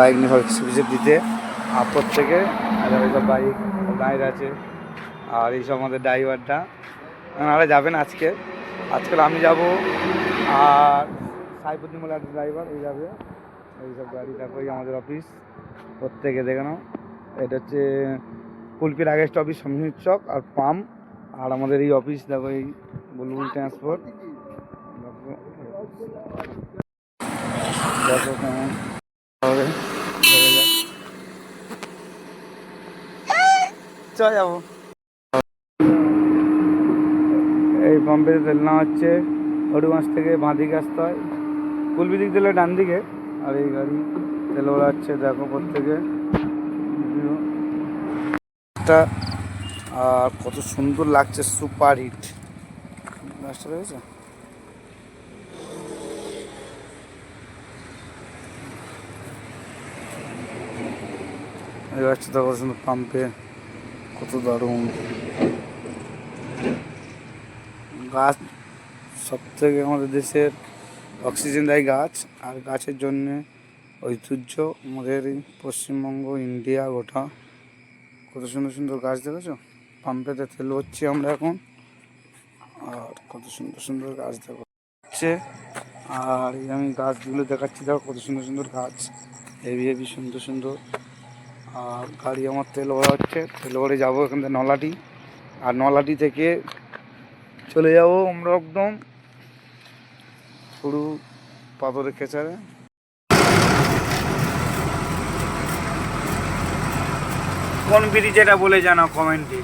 Bike নিয়ে সার্ভিসে দিতে। আর প্রত্যেকে আর বাইক দাঁড়িয়ে আছে। আর এইসব আমাদের ড্রাইভারটা। ওনারা যাবেন আজকে। আজকাল আমি যাব। আর সাইফুদ্দিন একটা ড্রাইভার এই যাবে। এইসব গাড়ি এই আমাদের অফিস প্রত্যেকে দেখে নাও। এটা হচ্ছে কুলপির আগেস্ট অফিস সমীর চক আর পাম। আর আমাদের এই অফিস দেখো, এই বুলবুল ট্রান্সপোর্ট দেখো কেমন। হবে। যাব। এই পাম্পে তেল নেওয়া হচ্ছে হরিগঞ্জ থেকে বাঁ দিকে আসতে হয় কুলবি দিক দিলে ডান দিকে। আর এই গাড়ি তেল ওরা হচ্ছে দেখো প্রত্যেকে। আর কত সুন্দর লাগছে সুপার হিট রয়েছে এই গাছটা কত সুন্দর পাম্পে কত দারুণ। গাছ সব থেকে আমাদের দেশের অক্সিজেন দেয় গাছ, আর গাছের জন্যে ঐতিহ্য আমাদের পশ্চিমবঙ্গ ইন্ডিয়া গোটা। কত সুন্দর সুন্দর গাছ দেখেছ? পাম্পেতে তেল হচ্ছে আমরা এখন। আর কত সুন্দর সুন্দর গাছ দেখো। হচ্ছে, আর আমি গাছগুলো দেখাচ্ছি, দেখো কত সুন্দর সুন্দর গাছ। হেভি হেভি সুন্দর সুন্দর আর গাড়ি আমার তেল ভরা হচ্ছে তেল ভরে যাব এখান থেকে নলাটি আর নলাটি থেকে চলে যাব আমরা একদম শুরু পাথরের খেচারে কোন ব্রিজ এটা বলে জানাও কমেন্টে।